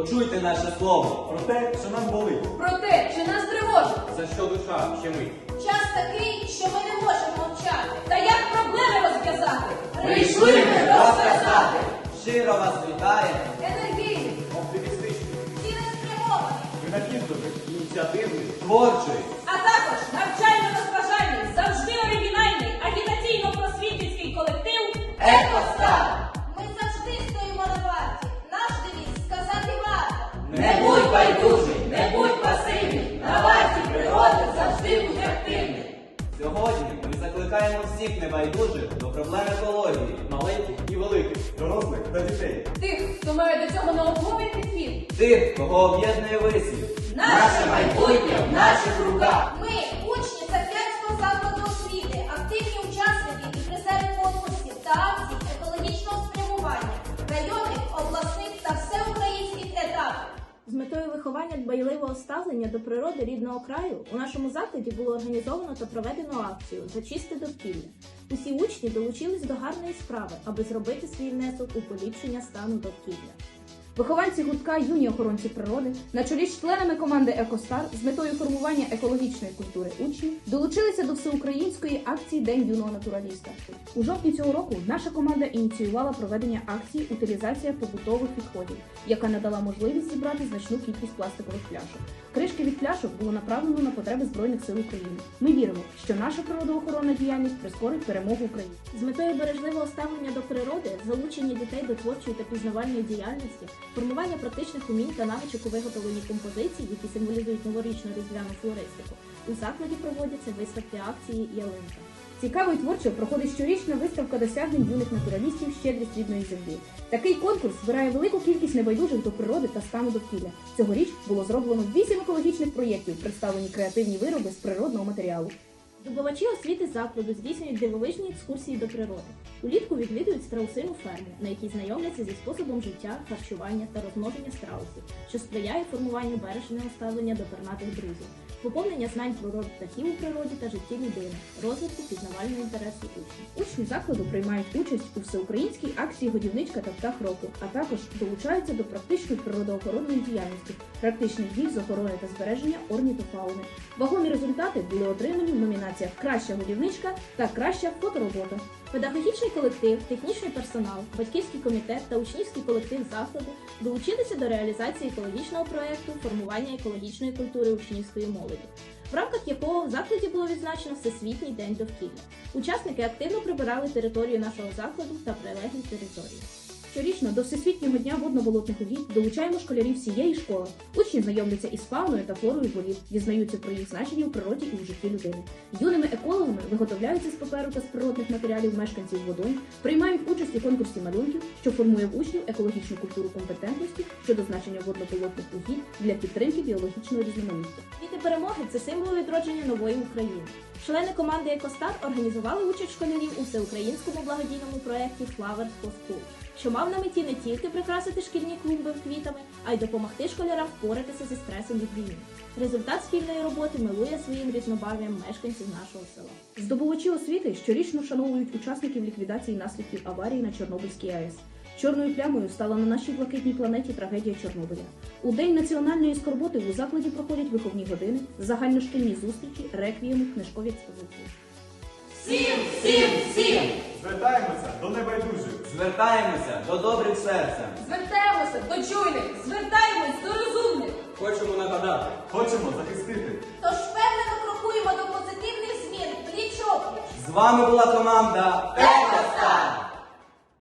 Почуйте наше слово. Про те, що нам болить. Про те, що нас тривожить. За що душа ще ми Час такий, що ми не можемо мовчати. Та як проблеми розв'язати? Прийшли ми розказати. Щиро вас вітає. Енергійний, Оптимістичний, цілеспрямований, винахідливий, ініціативний. Творчий. а також активний. Сьогодні ми закликаємо всіх небайдужих до проблем екології. Маленьких і великих, дорослих та дітей. Тих, хто має до цього науковий підхід. Тих, кого об'єднує висів. Наше майбутнє в наших руках. Ми, виховання дбайливого ставлення до природи рідного краю у нашому закладі було організовано та проведено акцію за чисте довкілля. Усі учні долучились до гарної справи, аби зробити свій внесок у поліпшення стану довкілля. Вихованці гуртка юні охоронці природи на чолі з членами команди Екостар з метою формування екологічної культури учнів долучилися до всеукраїнської акції День юного натураліста. У жовтні цього року наша команда ініціювала проведення акції Утилізація побутових відходів, яка надала можливість зібрати значну кількість пластикових пляшок. Кришки від пляшок було направлено на потреби збройних сил України. Ми віримо, що наша природоохоронна діяльність прискорить перемогу України. З метою бережливого ставлення до природи, залучення дітей до творчої та пізнавальної діяльності, формування практичних умінь та навичок у виготовленні композицій, які символізують новорічну різдвяну флористику, у закладі проводяться виставки акції ялинка. Цікаво і творчо проходить щорічна виставка досягнень юних натуралістів щедрість рідної землі. Такий конкурс збирає велику кількість небайдужих до природи та стану довкілля. Цьогоріч було зроблено вісім екологічних проєктів, представлені креативні вироби з природного матеріалу. Здобувачі освіти закладу здійснюють дивовижні екскурсії до природи. Улітку відвідують страусину ферму, на якій знайомляться зі способом життя, харчування та розмноження страусів, що сприяє формуванню бережного ставлення до пернатих друзів, поповнення знань про род птахів у природі та житті людини, розвитку пізнавального інтересу учнів. Учні закладу приймають участь у всеукраїнській акції Годівничка та птах року, а також долучаються до практичної природоохоронної діяльності, практичних дій з охорони та збереження орнітофауни. Вагомі результати були отримані в номінаціях Краща годівничка та Краща фоторобота. Педагогічний колектив, технічний персонал, батьківський комітет та учнівський колектив закладу долучилися до реалізації екологічного проекту формування екологічної культури учнівської молоді, в рамках якого в закладі було відзначено Всесвітній день довкілля. Учасники активно прибирали територію нашого закладу та прилеглі території. Щорічно до Всесвітнього дня водно-болотних угідь долучаємо школярів всієї школи. Учні знайомляться із фауною та флорою боліт, дізнаються про їх значення у природі і у житті людини. Юними екологами виготовляються з паперу та з природних матеріалів мешканців водойм, приймають участь у конкурсі малюнків, що формує в учнів екологічну культуру компетентності щодо значення водно-болотних угідь для підтримки біологічного різноманіття. Квіти перемоги це символ відродження нової України. Члени команди Екостар організували участь школярів у всеукраїнському благодійному проєкті Flowers for School, що мав на меті не тільки прикрасити шкільні клумби квітами, а й допомогти школярам впоратися зі стресом від війни. Результат спільної роботи милує своїм різнобарв'ям мешканців нашого села. Здобувачі освіти щорічно вшановують учасників ліквідації наслідків аварії на Чорнобильській АЕС. Чорною плямою стала на нашій блакитній планеті трагедія Чорнобиля. У день національної скорботи у закладі проходять виховні години, загальношкільні зустрічі, реквієми, книжкові експозиції. Всім, всім, всім! Звертаємося до небайдужих. Звертаємося до добрих серцем. Звертаємося до чуйних, звертаємось до розумних. Хочемо нагадати. Хочемо захистити. Тож впевнено крокуємо до позитивних змін пліч-опліч. З вами була команда Екостар.